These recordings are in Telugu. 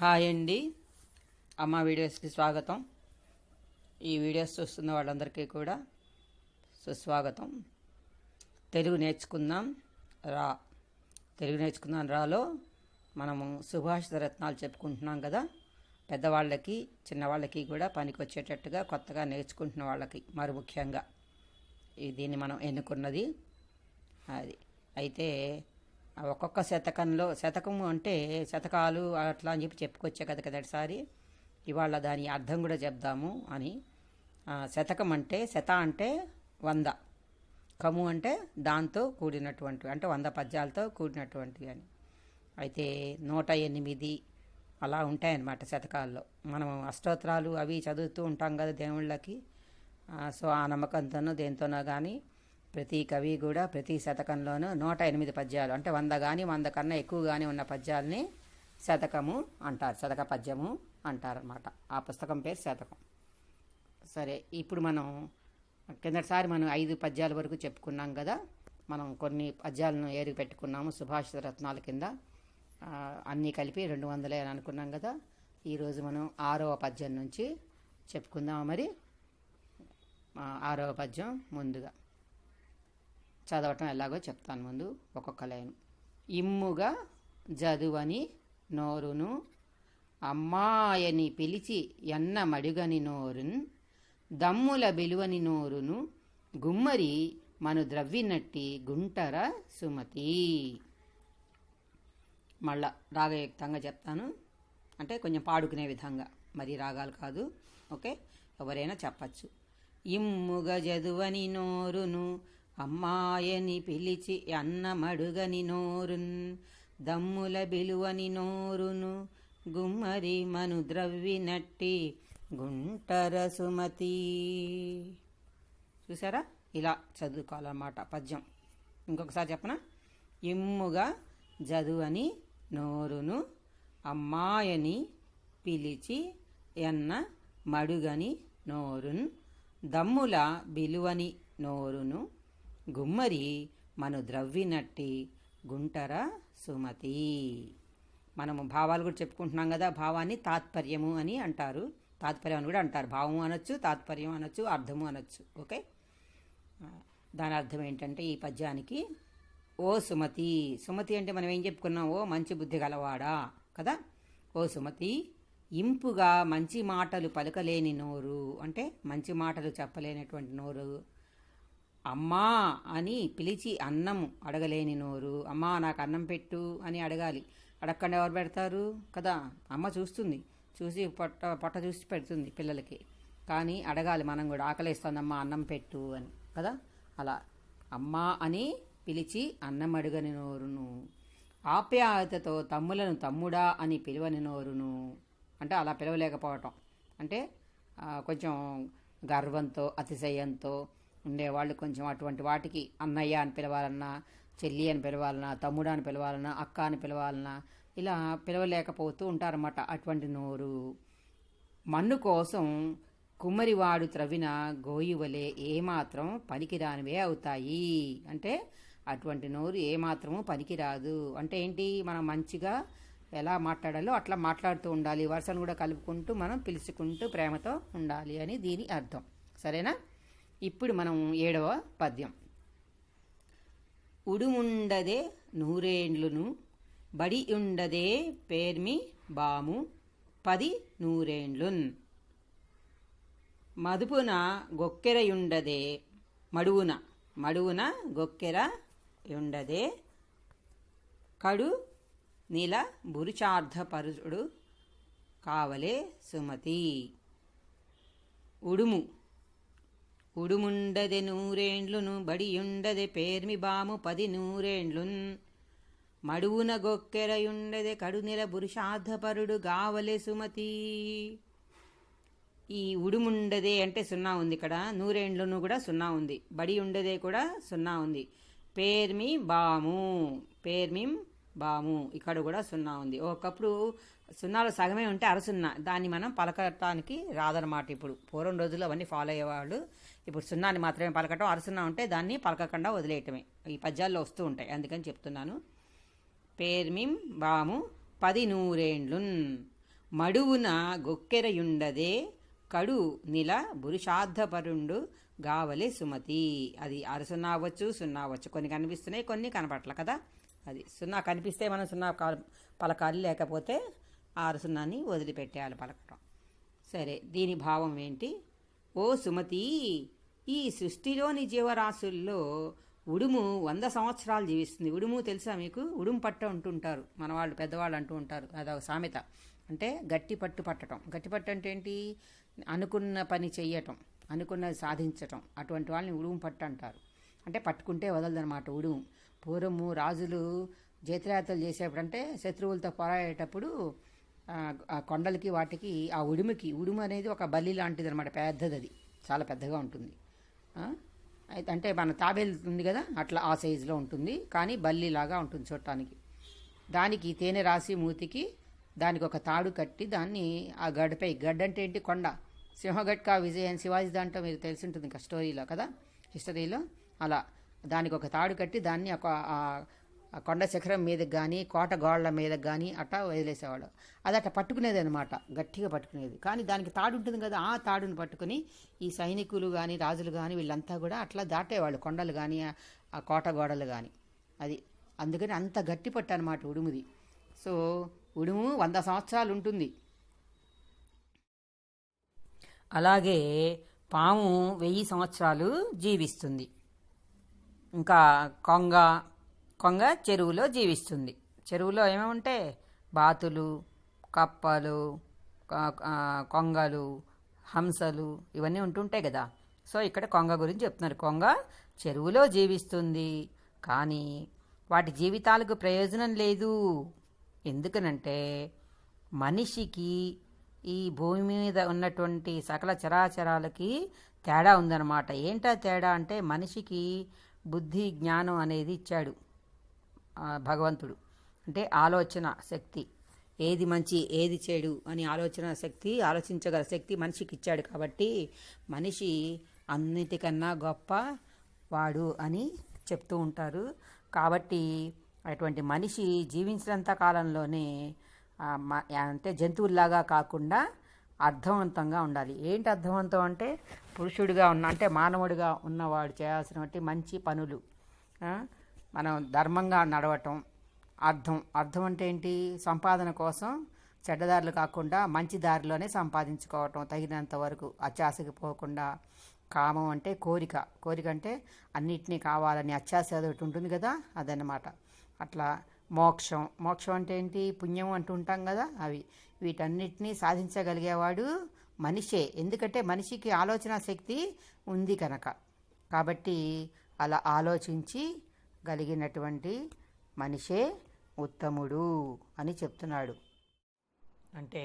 హాయ్ అండి. అమ్మ వీడియోస్కి స్వాగతం. ఈ వీడియోస్ చూస్తున్న వాళ్ళందరికీ కూడా సుస్వాగతం. తెలుగు నేర్చుకుందాం. రా. తెలుగు నేర్చుకుందాం. రాలో మనము సుభాషిత రత్నాలు చెప్పుకుంటున్నాం కదా. పెద్దవాళ్ళకి చిన్నవాళ్ళకి కూడా పనికి వచ్చేటట్టుగా కొత్తగా నేర్చుకుంటున్న వాళ్ళకి మరి ముఖ్యంగా. దీన్ని మనం ఎన్నుకున్నది? అది. అయితే ఒక్కొక్క శతకంలో శతకము అంటే శతకాలు అట్లా అని చెప్పి చెప్పుకొచ్చే కదా కదటిసారి ఇవాళ దాని అర్థం కూడా చెప్దాము అని. శతకం అంటే శత అంటే వంద. కము అంటే దాంతో కూడినటువంటి అంటే వంద పద్యాలతో కూడినటువంటివి అని. అయితే నూట ఎనిమిది అలా ఉంటాయన్నమాట శతకాల్లో. మనం అష్టోత్తరాలు అవి చదువుతూ ఉంటాం కదా దేవుళ్ళకి. సో ఆ నమ్మకంతోనో దేంతోనో కానీ ప్రతి కవి కూడా ప్రతి శతకంలోనూ నూట ఎనిమిది పద్యాలు అంటే వంద కానీ వంద కన్నా ఎక్కువ కానీ ఉన్న పద్యాలని శతకము అంటారు శతక పద్యము అంటారనమాట ఆ పుస్తకం పేరు శతకం. సరే ఇప్పుడు మనం కిందటిసారి మనం ఐదు పద్యాల వరకు చెప్పుకున్నాం కదా మనం కొన్ని పద్యాలను ఏరుగు పెట్టుకున్నాము సుభాషిత రత్నాల కింద. అన్నీ కలిపి రెండు వందలే అని అనుకున్నాం కదా ఈరోజు మనం ఆరవ పద్యం నుంచి చెప్పుకుందాం మరి? ఆరవ పద్యం ముందుగా. చదవటం ఎలాగో చెప్తాను ముందు ఒక్కొక్క లైన్. ఇమ్ముగా జదువని నోరును అమ్మాయని పిలిచి ఎన్న మడుగని నోరున్ దమ్ముల బిలువని నోరును గుమ్మరి మను ద్రవ్వినట్టి గుంటర సుమతి. మళ్ళా రాగయుక్తంగా చెప్తాను. అంటే కొంచెం పాడుకునే విధంగా. మరి రాగాలు కాదు. ఓకే? ఎవరైనా చెప్పచ్చు. ఇమ్ముగ జదువని నోరును అమ్మాయని పిలిచి అన్నమడుగని నోరున్ దమ్ముల బిలువని నోరును గుమ్మరి మను ద్రవ్వినట్టి గుంటర సుమతి. చూసారా? ఇలా చదువుకోవాలన్నమాట పద్యం. ఇంకొకసారి చెప్పనా? ఇమ్ముగా జదువని నోరును అమ్మాయని పిలిచి ఎన్న మడుగని నోరున్ దమ్ముల బిలువని నోరును గుమ్మరి మను ద్రవ్వినట్టి గుంటర సుమతి. మనము భావాలు కూడా చెప్పుకుంటున్నాం కదా భావాన్ని తాత్పర్యము అని అంటారు. తాత్పర్యం అని కూడా అంటారు. భావము అనొచ్చు తాత్పర్యం అనొచ్చు అర్థము అనొచ్చు. ఓకే? దాని అర్థం ఏంటంటే ఈ పద్యానికి ఓ సుమతి. సుమతి అంటే మనం ఏం చెప్పుకున్నాం? ఓ మంచి బుద్ధి గలవాడా? కదా? ఓ సుమతి ఇంపుగా మంచి మాటలు పలకలేని నోరు. అంటే మంచి మాటలు చెప్పలేనటువంటి నోరు. అమ్మా అని పిలిచి అన్నం అడగలేని నోరు అమ్మా నాకు అన్నం పెట్టు అని అడగాలి. అడగకుండా ఎవరు పెడతారు? కదా అమ్మ చూస్తుంది. చూసి పొట్ట పొట్ట చూసి పెడుతుంది పిల్లలకి. కానీ అడగాలి మనం కూడా ఆకలిస్తుందమ్మా అన్నం పెట్టు అని. కదా? అలా. అమ్మా అని పిలిచి అన్నం అడుగని నోరును. ఆప్యాయతతో తమ్ములను తమ్ముడా అని పిలువని నోరును. అంటే అలా పిలవలేకపోవటం. అంటే కొంచెం గర్వంతో అతిశయంతో ఉండేవాళ్ళు కొంచెం అటువంటి వాటికి అన్నయ్య అని పిలవాలన్నా చెల్లి అని పిలవాలన్నా తమ్ముడు అని పిలవాలన్నా అక్క అని పిలవాలన్నా ఇలా పిలవలేకపోతూ ఉంటారన్నమాట అటువంటి నోరు. మన్ను కోసం కుమ్మరివాడు త్రవ్విన గోయువలే ఏమాత్రం పనికిరానివే అవుతాయి. అంటే అటువంటి నోరు ఏమాత్రము పనికిరాదు. అంటే ఏంటి? మనం మంచిగా ఎలా మాట్లాడాలో అట్లా మాట్లాడుతూ ఉండాలి. వరుసను కూడా కలుపుకుంటూ మనం పిలుచుకుంటూ ప్రేమతో ఉండాలి అని దీని అర్థం. సరేనా? ఇప్పుడు మనం ఏడవ పద్యం. ఉడుముండదే నూరేండ్లును బడి ఉండదే పేర్మి బాము పది నూరేండ్లున్. మదుపున గొక్కెరయుండదే మడువున మడువున గొక్కెర ఉండదే కడు నీల బురుచార్థపరుడు కావలే సుమతి. ఉడుము ఉడుముండదె నూరేండ్లును బడియుండదె పేర్మి బాము పది నూరేండ్లున్ మడువున గొక్కెరయుండదె కడునిల పురుషార్థపరుడు గావలే సుమతి. ఈ ఉడుముండదే అంటే సున్నా ఉంది ఇక్కడ. నూరేండ్లను కూడా సున్నా ఉంది. బడి ఉండదే కూడా సున్నా ఉంది. పేర్మి బాము. పేర్మిం బాము. ఇక్కడ కూడా సున్నా ఉంది. ఒకప్పుడు సున్నాలో సగమే ఉంటే అరసున్నా. దాన్ని మనం పలకటానికి రాదనమాట ఇప్పుడు. పూర్వం రోజుల్లో అవన్నీ ఫాలో అయ్యేవాళ్ళు. ఇప్పుడు సున్నాని మాత్రమే పలకటం అరసున్నా ఉంటే దాన్ని పలకకుండా వదిలేయటమే. ఈ పద్యాల్లో వస్తూ ఉంటాయి. అందుకని చెప్తున్నాను. పేర్మిం బాము పది నూరేండ్లున్ మడువున గొక్కెరయుండదే కడు నిల పురుషార్థపరుండు గావలే సుమతి. అది అర సున్నా అవ్వచ్చు సున్నా అవ్వచ్చు. కొన్ని కనిపిస్తున్నాయి కొన్ని కనపట్ల కదా. అది సున్నా కనిపిస్తే మనం సున్నా పలకాలి లేకపోతే ఆరు సున్నాని వదిలిపెట్టేయాలి పలకటం. సరే దీని భావం ఏంటి? ఓ సుమతి ఈ సృష్టిలోని జీవరాశుల్లో ఉడుము వంద సంవత్సరాలు జీవిస్తుంది. ఉడుము తెలుసా మీకు? ఉడుము పట్ట అంటుంటారు. మన వాళ్ళు పెద్దవాళ్ళు అంటూ ఉంటారు. అదొక సామెత. అంటే గట్టి పట్టు పట్టడం గట్టి పట్టు అంటే ఏంటి? అనుకున్న పని చెయ్యటం. అనుకున్నది సాధించటం. అటువంటి వాళ్ళని ఉడుము పట్టు అంటారు. అంటే పట్టుకుంటే వదలదనమాట ఉడుము. పూర్వము రాజులు జైత్రయాత్రలు చేసేప్పుడు అంటే శత్రువులతో పోరాడేటప్పుడు కొండలకి వాటికి ఆ ఉడుముకి ఉడుము అనేది ఒక బల్లి లాంటిది అనమాట పెద్దది అది చాలా పెద్దగా ఉంటుంది. అయితే అంటే మన తాబేలు ఉంది కదా అట్లా ఆ సైజులో ఉంటుంది కానీ బల్లిలాగా ఉంటుంది చూడటానికి. దానికి తేనె రాసి మూతికి దానికి ఒక తాడు కట్టి దాన్ని ఆ గడ్డపై గడ్డ అంటే ఏంటి? కొండ. సింహగట్క విజయన్ అని శివాజీ దాంట్లో మీరు తెలిసి ఉంటుంది ఇంకా స్టోరీలో కదా హిస్టరీలో అలా దానికి ఒక తాడు కట్టి దాన్ని ఒక ఆ- కొండ శిఖరం మీదకి కానీ కోట గోడల మీదకి కానీ అట్టా వదిలేసేవాడు అది అట్ట పట్టుకునేది అనమాట గట్టిగా పట్టుకునేది. కానీ దానికి తాడు ఉంటుంది కదా ఆ తాడుని పట్టుకుని ఈ సైనికులు కానీ రాజులు కానీ వీళ్ళంతా కూడా అట్లా దాటేవాళ్ళు కొండలు కానీ ఆ- ఆ కోట గోడలు కానీ అది అందుకని అంత గట్టి పట్టు అనమాట ఉడుముది. సో ఉడుము వంద సంవత్సరాలు ఉంటుంది. అలాగే పాము వెయ్యి సంవత్సరాలు జీవిస్తుంది. ఇంకా కొంగ కొంగ చెరువులో జీవిస్తుంది. చెరువులో ఏమేమి ఉంటాయి బాతులు కప్పలు కొంగలు హంసలు ఇవన్నీ ఉంటుంటాయి కదా. సో ఇక్కడ కొంగ గురించి చెప్తున్నారు. కొంగ చెరువులో జీవిస్తుంది. కానీ వాటి జీవితాలకు ప్రయోజనం లేదు. ఎందుకనంటే మనిషికి ఈ భూమి మీద ఉన్నటువంటి సకల చరాచరాలకి తేడా ఉందన్నమాట. ఏంటా తేడా అంటే మనిషికి బుద్ధి జ్ఞానం అనేది ఇచ్చాడు. భగవంతుడు. అంటే ఆలోచన శక్తి. ఏది మంచి ఏది చెడు అని ఆలోచన శక్తి ఆలోచించగల శక్తి మనిషికి ఇచ్చాడు కాబట్టి మనిషి అన్నిటికన్నా గొప్ప వాడు అని చెప్తూ ఉంటారు. కాబట్టి అటువంటి మనిషి జీవించినంత కాలంలోనే మ- అంటే జంతువుల్లాగా కాకుండా అర్థవంతంగా ఉండాలి. ఏంటి అర్థవంతం అంటే పురుషుడిగా ఉన్న అంటే మానవుడిగా ఉన్నవాడు చేయాల్సినటువంటి మంచి పనులు. మనం ధర్మంగా నడవటం అర్థం. అర్థం అంటే ఏంటి? సంపాదన కోసం చెడ్డదారులు కాకుండా మంచి దారిలోనే సంపాదించుకోవటం తగినంత వరకు అత్యాశకి పోకుండా. కామం అంటే కోరిక. కోరిక అంటే అన్నిటినీ కావాలని అత్యాశ ఒకటి ఉంటుంది కదా అదనమాట అట్లా మోక్షం. మోక్షం అంటే ఏంటి? పుణ్యం అంటూ ఉంటాం కదా అవి. వీటన్నిటినీ సాధించగలిగేవాడు మనిషే. ఎందుకంటే మనిషికి ఆలోచన శక్తి ఉంది కనుక. కాబట్టి అలా ఆలోచించి గలిగినటువంటి మనిషే ఉత్తముడు అని చెప్తున్నాడు. అంటే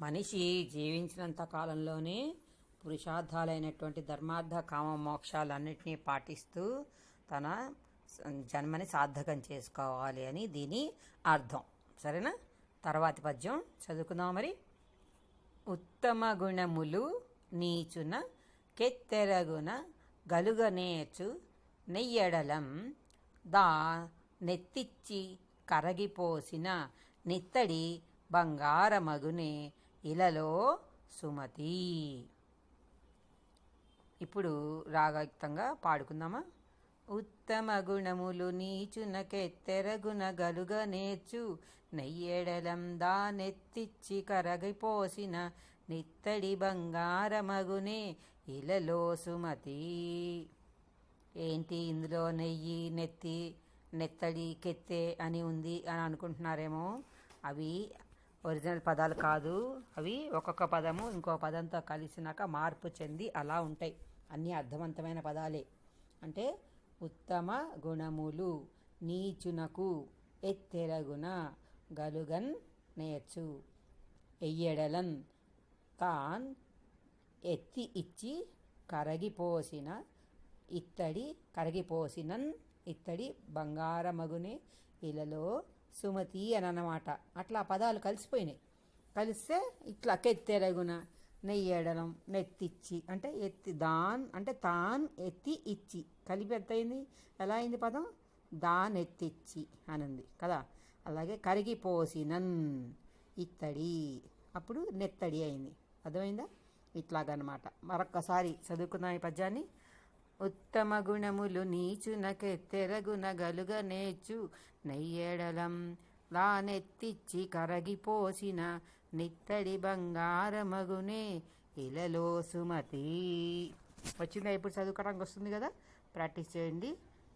మనిషి జీవించినంత కాలంలోనే పురుషార్థాలైనటువంటి ధర్మార్థ కామ మోక్షాలన్నింటినీ పాటిస్తూ తన జన్మని సార్థకం చేసుకోవాలి అని దీని అర్థం. సరేనా? తర్వాతి పద్యం చదువుకుందాం మరి. ఉత్తమ గుణములు నీచున కెత్తెరగున గలుగనేచు నెయ్యడలం దా నెత్తిచ్చి కరగిపోసిన నిత్తడి బంగారమగునే ఇలలో సుమతి. ఇప్పుడు రాగయుక్తంగా పాడుకుందామా? ఉత్తమ గుణములు నీచునకెత్తెరగున గలుగ నేర్చు. నెయ్యెడలం దానెత్తిచ్చి కరగిపోసిన నిత్తడి బంగారమగునే ఇలలో సుమతి. ఏంటి ఇందులో నెయ్యి నెత్తి నెత్తడి కెత్తె అని ఉంది అని అనుకుంటున్నారేమో. అవి ఒరిజినల్ పదాలు కాదు. అవి ఒక్కొక్క పదము ఇంకో పదంతో కలిసినాక మార్పు చెంది అలా ఉంటాయి. అన్నీ అర్థవంతమైన పదాలే. అంటే ఉత్తమ గుణములు నీచునకు ఎత్తెరగున గలుగన్ నేర్చు. ఎయ్యడలన్ తాన్ ఎత్తి ఇచ్చి కరగిపోసిన ఇత్తడి కరగిపోసినన్ ఇత్తడి బంగారమగునే ఇలలో సుమతి అని అన్నమాట అట్లా పదాలు కలిసిపోయినాయి. కలిస్తే ఇట్లా కెత్తెరగున నెయ్యడలం నెత్తిచ్చి అంటే ఎత్తి దాన్ అంటే తాన్ ఎత్తి ఇచ్చి. కలిపి ఎంత అయింది ఎలా అయింది పదం? దాన్ ఎత్తిచ్చి అనింది కదా. అలాగే కరిగిపోసినన్ ఇత్తడి. అప్పుడు నెత్తడి అయింది. అర్థమైందా? ఇట్లాగనమాట. మరొక్కసారి చదువుకుందాం ఈ పద్యాన్ని. ఉత్తమ గుణములు నీచునకెత్తెరగున గలుగ నేర్చు. నెయ్యెడలం లానెత్తిచ్చి కరగిపోసిన నిత్తడి బంగారమగునే ఇలలో సుమతి. వచ్చిందా? ఇప్పుడు చదువుకోవడానికి వస్తుంది కదా? ప్రాక్టీస్ చేయండి.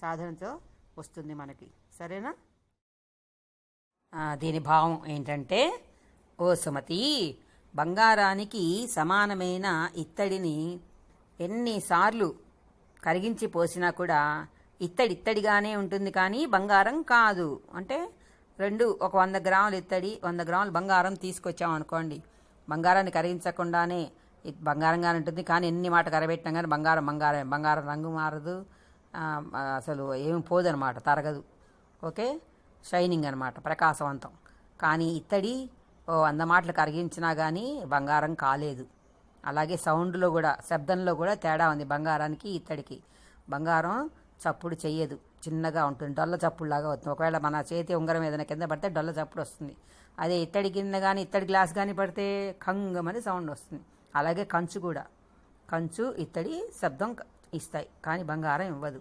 సాధనతో వస్తుంది మనకి. సరేనా? దీని భావం ఏంటంటే ఓ సుమతి బంగారానికి సమానమైన ఇత్తడిని ఎన్నిసార్లు కరిగించి పోసినా కూడా ఇత్తడి ఇత్తడిగానే ఉంటుంది కానీ బంగారం కాదు. అంటే రెండు ఒక వంద గ్రాములు ఇత్తడి వంద గ్రాములు బంగారం తీసుకొచ్చాం అనుకోండి. బంగారాన్ని కరిగించకుండానే బంగారంగానే ఉంటుంది. కానీ ఎన్ని మాట కరబెట్టినా కానీ బంగారం బంగారం బంగారం రంగు మారదు. అసలు ఏమి పోదనమాట తరగదు. ఓకే? షైనింగ్ అనమాట ప్రకాశవంతం. కానీ ఇత్తడి ఓ వంద మాటలు కరిగించినా కానీ బంగారం కాలేదు. అలాగే సౌండ్లో కూడా శబ్దంలో కూడా తేడా ఉంది బంగారానికి ఇత్తడికి. బంగారం చప్పుడు చెయ్యదు. చిన్నగా ఉంటుంది. డొల్ల చప్పుడులాగా వస్తుంది. ఒకవేళ మన చేతి ఉంగరం ఏదైనా కింద పడితే డొల్ల చప్పుడు వస్తుంది. అదే ఇత్తడి కింద కానీ ఇత్తడి గ్లాస్ కానీ పడితే కంగమని సౌండ్ వస్తుంది. అలాగే కంచు కూడా. కంచు ఇత్తడి శబ్దం ఇస్తాయి. కానీ బంగారం ఇవ్వదు.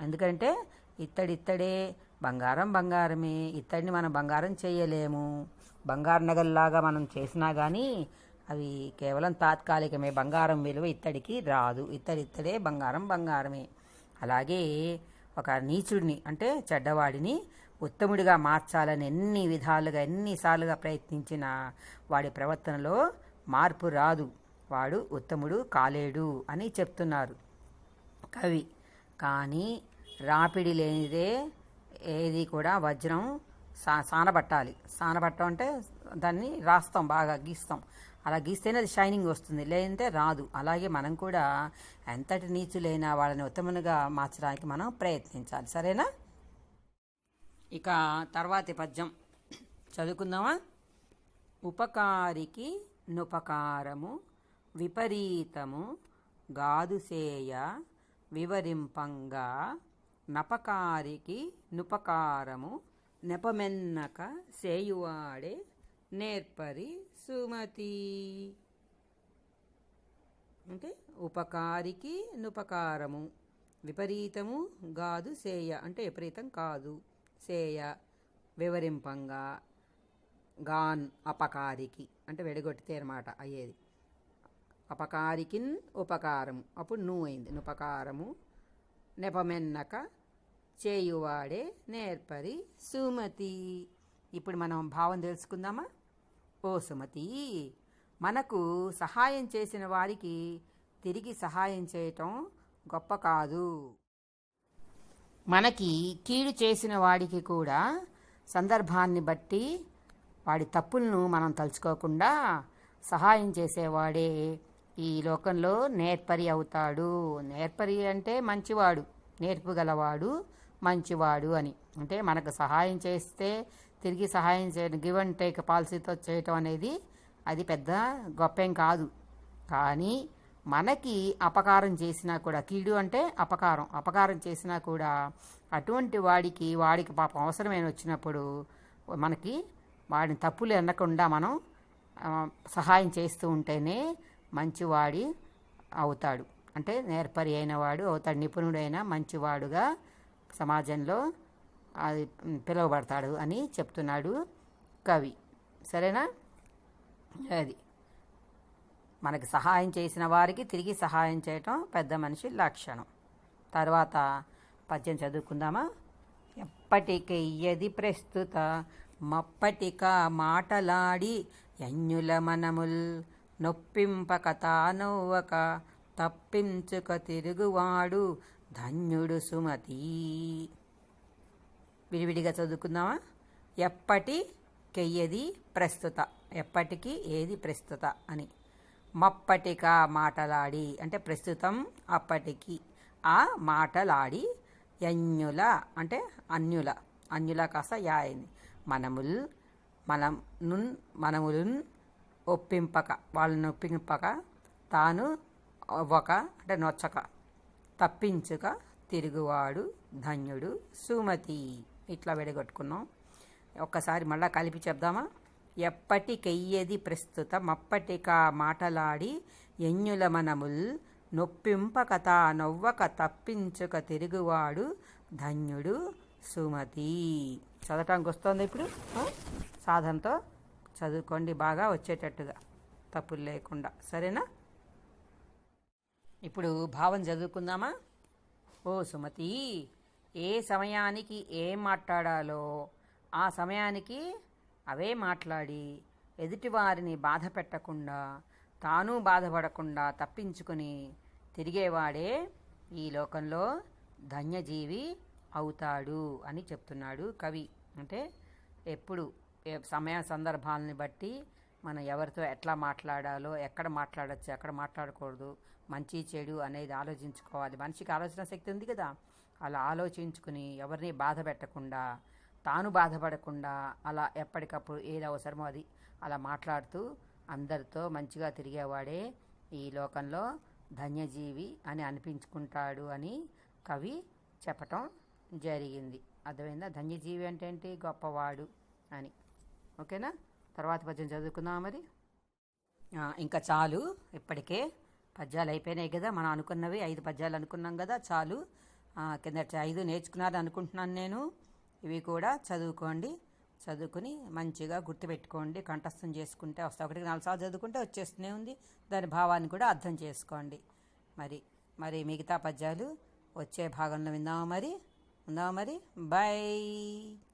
ఎందుకంటే ఇత్తడి ఇత్తడే బంగారం బంగారమే. ఇత్తడిని మనం బంగారం చేయలేము. బంగారు నగల్లాగా మనం చేసినా కానీ అవి కేవలం తాత్కాలికమే. బంగారం విలువ ఇత్తడికి రాదు. ఇత్తడి ఇత్తడే బంగారం బంగారమే. అలాగే ఒక నీచుడిని అంటే చెడ్డవాడిని ఉత్తముడిగా మార్చాలని ఎన్ని విధాలుగా ఎన్నిసార్లుగా ప్రయత్నించిన వాడి ప్రవర్తనలో మార్పు రాదు. వాడు ఉత్తముడు కాలేడు అని చెప్తున్నారు కవి. కానీ రాపిడి లేనిదే ఏది కూడా వజ్రం సా సానబట్టాలి. సానబట్టం అంటే దాన్ని రాస్తాం బాగా గీస్తాం. అలా గీస్తేనే అది షైనింగ్ వస్తుంది. లేదంటే రాదు. అలాగే మనం కూడా ఎంతటి నీచులైనా వాళ్ళని ఉత్తమునిగా మార్చడానికి మనం ప్రయత్నించాలి. సరేనా? ఇక తర్వాతి పద్యం. చదువుకుందామా? ఉపకారికి నుపకారము విపరీతము గాదుసేయ వివరింపంగా నపకారికి నుపకారము నెపమెన్నక సేయువాడే నేర్పరి సుమతి. అంటే ఉపకారికి నుపకారము. విపరీతము గాదు సేయ. అంటే విపరీతం కాదు. సేయ వివరింపంగా గాన్ అపకారికి. అంటే వెడగొట్టితే అనమాట అయ్యేది. అపకారికిన్ ఉపకారము. అప్పుడు నువ్వు అయింది. నుపకారము నెపమెన్నక చేయువాడే నేర్పరి సుమతి. ఇప్పుడు మనం భావం తెలుసుకుందామా? ఓ సుమతి మనకు సహాయం చేసిన వారికి తిరిగి సహాయం చేయటం గొప్ప కాదు. మనకి కీడు చేసిన వాడికి కూడా సందర్భాన్ని బట్టి వాడి తప్పులను మనం తలుచుకోకుండా సహాయం చేసేవాడే ఈ లోకంలో నేర్పరి అవుతాడు. నేర్పరి అంటే మంచివాడు నేర్పుగలవాడు మంచివాడు అని. అంటే మనకు సహాయం చేస్తే తిరిగి సహాయం చేయడం గివ్ అండ్ టేక్ పాలసీతో చేయటం అనేది అది పెద్ద గొప్పేం కాదు. కానీ మనకి అపకారం చేసినా కూడా కీడు అంటే అపకారం. అపకారం చేసినా కూడా అటువంటి వాడికి వాడికి పాపం అవసరమైన వచ్చినప్పుడు మనకి వాడిని తప్పులు ఎన్నకుండా మనం సహాయం చేస్తూ ఉంటేనే మంచివాడి అవుతాడు. అంటే నేర్పరి అయిన వాడు అవుతాడు. నిపుణుడైన మంచివాడుగా సమాజంలో అది పిలువబడతాడు అని చెప్తున్నాడు కవి. సరేనా? అది. మనకి సహాయం చేసిన వారికి తిరిగి సహాయం చేయటం పెద్ద మనిషి లక్షణం. తర్వాత పద్యం చదువుకుందామా? ఎప్పటికయ్యది ప్రస్తుత మప్పటిక మాటలాడి యన్యుల మనముల్ నొప్పింపక తానవ్వక తప్పించుక తిరుగువాడు ధన్యుడు సుమతి. విడివిడిగా చదువుకుందామా? ఎప్పటి కెయ్యది ప్రస్తుత ఎప్పటికి ఏది ప్రస్తుత అని. మప్పటిక మాటలాడి అంటే ప్రస్తుతం అప్పటికి. ఆ మాటలాడి యన్యుల అంటే అన్యుల. అన్యుల కాస్త యా అయింది. మనముల్ మనం నున్ మనములున్ ఒప్పింపక వాళ్ళని ఒప్పింపక తాను ఒక అంటే నొచ్చక తప్పించుక తిరుగువాడు ధన్యుడు సుమతి. ఇట్లా విడగొట్టుకున్నాం. ఒక్కసారి మళ్ళా కలిపి చెప్దామా? ఎప్పటికెయ్యది ప్రస్తుతం? అప్పటికా మాటలాడి ఎన్యుల మనముల్ నొప్పింపకత నవ్వక తప్పించుక తిరుగువాడు ధన్యుడు సుమతి. చదవటానికి వస్తుంది ఇప్పుడు సాధనతో? చదువుకోండి బాగా వచ్చేటట్టుగా. తప్పులు లేకుండా. సరేనా? ఇప్పుడు భావం చదువుకుందామా? ఓ సుమతి! ఏ సమయానికి ఏం మాట్లాడాలో ఆ సమయానికి అవే మాట్లాడి ఎదుటివారిని బాధ పెట్టకుండా తాను బాధపడకుండా తప్పించుకుని తిరిగేవాడే ఈ లోకంలో ధన్యజీవి అవుతాడు అని చెప్తున్నాడు కవి. అంటే ఎప్పుడు సమయ సందర్భాలని బట్టి మనం ఎవరితో ఎట్లా మాట్లాడాలో ఎక్కడ మాట్లాడచ్చు ఎక్కడ మాట్లాడకూడదు మంచి చెడు అనేది ఆలోచించుకోవాలి. మనిషికి ఆలోచన శక్తి ఉంది కదా. అలా ఆలోచించుకుని ఎవరిని బాధ పెట్టకుండా తాను బాధపడకుండా అలా ఎప్పటికప్పుడు ఏది అవసరమో అది అలా మాట్లాడుతూ అందరితో మంచిగా తిరిగేవాడే ఈ లోకంలో ధన్యజీవి అని అనిపించుకుంటాడు అని కవి చెప్పటం జరిగింది. అర్థమైందా? ధన్యజీవి అంటే ఏంటి? గొప్పవాడు అని. ఓకేనా? తర్వాత పద్యం చదువుకుందాం మరి? ఇంకా చాలు. ఇప్పటికే పద్యాలు అయిపోయినాయి కదా. మనం అనుకున్నవి ఐదు పద్యాలు అనుకున్నాం కదా. చాలు. కిందటి ఐదు నేర్చుకున్నారు అనుకుంటున్నాను నేను. ఇవి కూడా చదువుకోండి. చదువుకుని మంచిగా గుర్తుపెట్టుకోండి. కంఠస్థం చేసుకుంటే వస్తా. ఒకటికి నాలుగు సార్లు చదువుకుంటే వచ్చేస్తూనే ఉంది. దాని భావాన్ని కూడా అర్థం చేసుకోండి. మరి మరి మిగతా పద్యాలు వచ్చే భాగంలో విందామా మరి? ఉందామా మరి? బాయ్